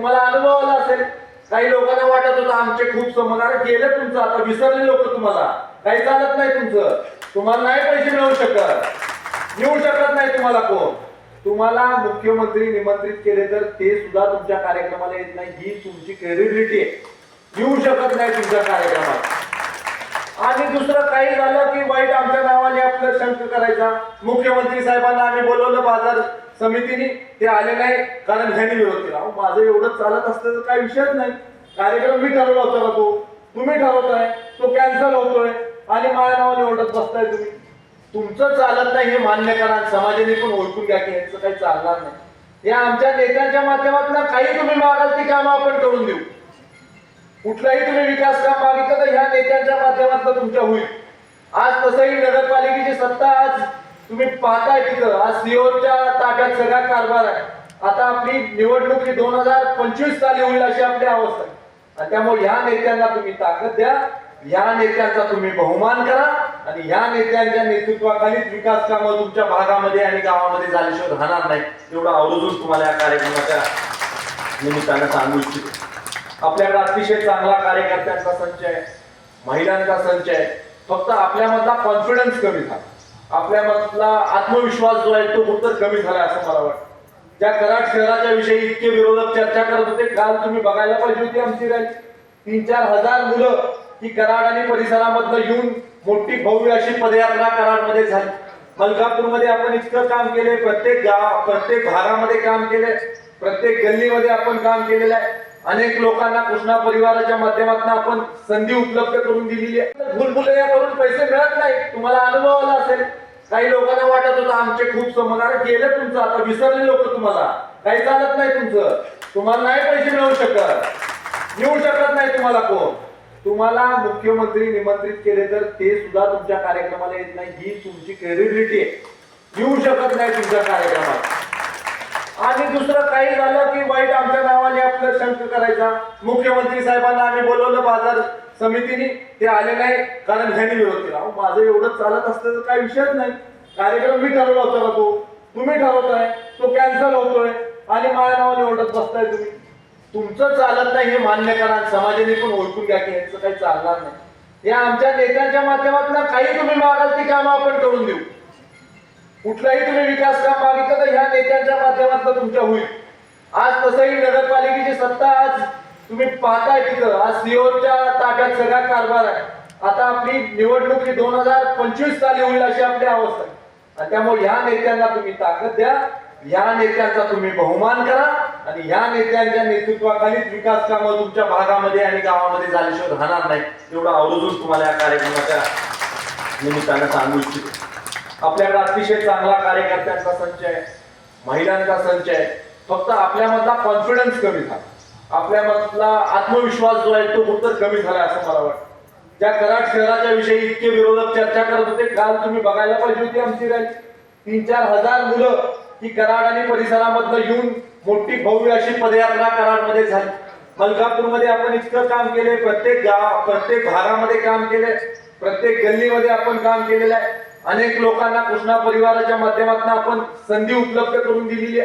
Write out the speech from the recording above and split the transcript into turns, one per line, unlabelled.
तुम्हाला अनुभव आला असेल. काही लोकांना वाटत होतं आमचे खूप समजणार गेलं तुमचं आता विसरले लोक तुम्हाला. काही चालत नाही तुमचं. तुम्हाला नाही पैसे मिळू शकत. येऊ शकत नाही तुम्हाला कोण. तुम्हाला मुख्यमंत्री निमंत्रित केले तर ते सुद्धा तुमच्या कार्यक्रमाला येत नाही. ही तुमची क्रेडिबिलिटी आहे. येऊ शकत नाही तुमच्या कार्यक्रमात. आणि दुसरं काही झालं की वाईट आमच्या नावाने आपलं शंक करायचा. मुख्यमंत्री साहेबांना आम्ही बोलवलं बाजार समितीने ते आले नाही कारण ह्यांनी विरोध केला अहो, माझं एवढं चालत असलं तर काही विषयच नाही. कार्यक्रम मी ठरवला होता का तो. तुम्ही ठरवताय तो कॅन्सल होतोय आणि माझ्या नावाने ओरडत बसताय तुम्ही. तुमचं चालत नाही हे मान्य करा समाजाने पण ओळखून घ्या की यांचं काही चालणार नाही. या आमच्या नेत्यांच्या माध्यमातून काही तुम्ही मागाल ती कामं आपण करून देऊ. कुठलाही तुम्ही विकास काम मागितलं तर ह्या नेत्यांच्या माध्यमातून तुमच्या होईल. आज तसंही नगरपालिकेची सत्ता आज तुम्ही पाहताय तिथं. आज सीओच्या ताब्यात सगळा कारभार आहे. आता आपली निवडणूक ही दोन हजार पंचवीस साली होईल अशी आपली अवस्था आहे. आणि त्यामुळे ह्या नेत्यांना तुम्ही ताकद द्या. या नेत्यांचा तुम्ही बहुमान करा. आणि ह्या नेत्यांच्या नेतृत्वाखालीच विकास कामं तुमच्या भागामध्ये आणि गावामध्ये झाल्याशिवाय राहणार नाही एवढं आवर्जून तुम्हाला या कार्यक्रमाच्या निमित्तानं सांगू इच्छितो. आपल्याकडे अतिशय चांगला कार्यकर्त्यांचा संच आहे. महिलांचा संच आहे. फक्त आपल्यामधला कॉन्फिडन्स कमी झाला. आपल्या आपल्यामधला आत्मविश्वास जो आहे तो खूप कमी झाला असं मला वाटतं. ज्या कराड शहराच्या विषयी इतके विरोधक चर्चा करत होते काल तुम्ही बघायला पाहिजे होती आमची रॅली. तीन चार हजार मुलं ही कराड आणि परिसरामधनं येऊन मोठी भव्य अशी पदयात्रा कराडमध्ये झाली. मलकापूरमध्ये आपण इतकं काम केले प्रत्येक गाव प्रत्येक भागामध्ये काम केले प्रत्येक गल्लीमध्ये आपण काम केलेलं आहे. अनेक लोकांना कृष्णा परिवाराच्या माध्यमातून आपण संधी उपलब्ध करून दिलेली आहे. भुलभुलया करून पैसे मिळत नाही. तुम्हाला अनुभव आला असेल. काही लोकांना वाटत होतं आमचे खूप समजणार गेलं तुमचं. आता विसरले लोक तुम्हाला. काही चालत नाही तुमचं. तुम्हाला नाही पैसे मिळू शकत. येऊ शकत नाही तुम्हाला कोण. तुम्हाला मुख्यमंत्री निमंत्रित केले तर ते सुद्धा तुमच्या कार्यक्रमाला येत नाही. ही तुमची क्रेडिबिलिटी आहे. येऊ शकत नाही तुमच्या कार्यक्रमात आणि दुसरं काही झालं की वाईट आमच्या नावाने आपलं शंक करायचा. मुख्यमंत्री साहेबांना आम्ही बोलवलं बाजार समितीने ते आले नाही कारण ह्यांनी विरोध केला माझं एवढं चालत असलं तर काही विषयच नाही. कार्यक्रम मी ठरवला होता का तो. तुम्ही ठरवताय तो कॅन्सल होतोय आणि माझ्या नावाने ओरडत बसताय तुम्ही. तुमचं चालत नाही हे मान्य करा समाजाने पण ओळखून घ्या की यांचं काही चालणार नाही. या आमच्या नेत्यांच्या माध्यमातून काही तुम्ही मागाल ती कामं आपण करून देऊ. कुठलाही तुम्ही विकास काम मागितलं नेत्यांच्या माध्यमातून तुमच्या होईल. आज तसंही नगरपालिकेची सत्ता आज तुम्ही पाहताय तिथं. आज सीओच्या ताब्यात सगळा कारभार आहे. आता आपली निवडणूक ही दोन हजार पंचवीस साली होईल अशी आपली अवस्था आहे. आणि त्यामुळे ह्या नेत्यांना तुम्ही ताकद द्या. या नेत्यांचा तुम्ही बहुमान करा. आणि या नेत्यांच्या नेतृत्वाखालीच विकास कामं तुमच्या भागामध्ये आणि गावामध्ये झाल्याशिवाय राहणार नाही एवढं आवर्जून तुम्हाला या कार्यक्रमाच्या निमित्तानं सांगू इच्छितो. आपल्याकडे अतिशय चांगला कार्यकर्त्यांचा संच आहे. महिलांचा संचय आहे. फक्त आपल्यामधला कॉन्फिडन्स कमी झाला. आपल्यामधला आत्मविश्वास जो आहे तो फक्त कमी झाला असं मला वाटतं. ज्या कराड शहराच्या विषयी इतके विरोधक चर्चा करत होते काल तुम्ही बघायला पाहिजे होती आमची रॅली तीन चार हजार मुलं ही कराड आणि परिसरामधनं येऊन मोठी भव्य अशी पदयात्रा कराडमध्ये झाली. मलकापूरमध्ये आपण इतकं काम केले प्रत्येक गाव प्रत्येक भागामध्ये काम केले प्रत्येक गल्लीमध्ये आपण काम केलेलं आहे. अनेक लोकांना कृष्णा परिवाराच्या माध्यमातून आपण संधी उपलब्ध करून दिलेली आहे.